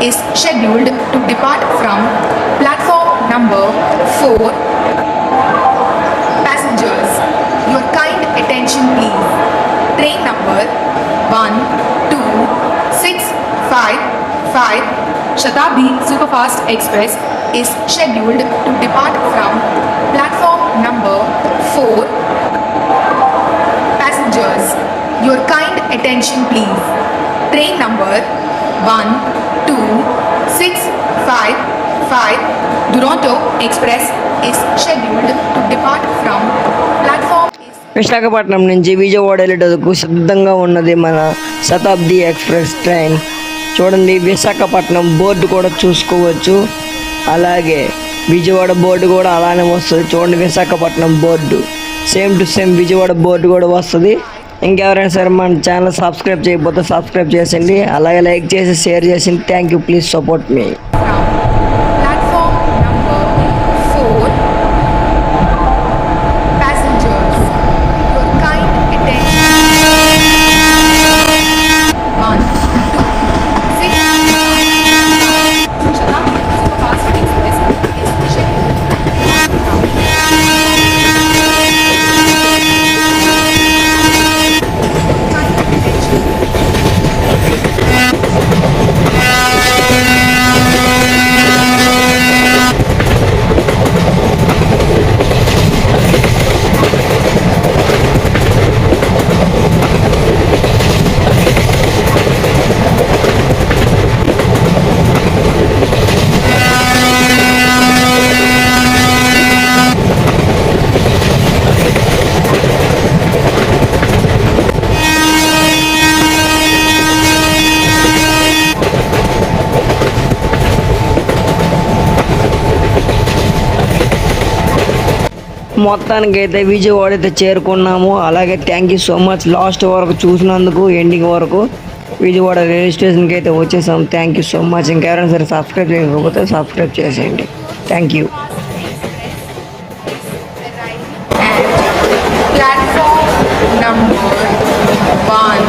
is scheduled to depart from platform number 4. Passengers, your kind attention please. Train number 12655 Shatabdi Superfast Express is scheduled to depart from platform number 4. Passengers, your kind attention please. Train number two six five five Duronto express is scheduled to depart from platform Visakhapatnam నుంచి విజయవాడ వెళ్ళేటకు సిద్ధంగా ఉన్నది మన శతాబ్ది express train. చూడండి Visakhapatnam board కూడా చూసుకోవచ్చు. అలాగే Vijayawada board కూడా అలానే వస్తుంది. చూడండి Visakhapatnam board. Same to same Vijayawada board కూడా వస్తుంది. ఇంకెవరైనా సరే మన ఛానల్ సబ్స్క్రైబ్ చేయకపోతే సబ్స్క్రైబ్ చేసింది అలాగే లైక్ చేసి షేర్ చేసింది థ్యాంక్ యూ ప్లీజ్ సపోర్ట్ మీ మొత్తానికి అయితే విజయవాడ అయితే చేరుకున్నాము. అలాగే thank you so much last వరకు చూసినందుకు ఎండింగ్ వరకు విజయవాడ రైల్వే స్టేషన్కి అయితే వచ్చేసాం థ్యాంక్ యూ సో మచ్ ఇంకెవరైనా సరే సబ్స్క్రైబ్ చేయకపోతే సబ్స్క్రైబ్ చేసేయండి. Thank you platform number one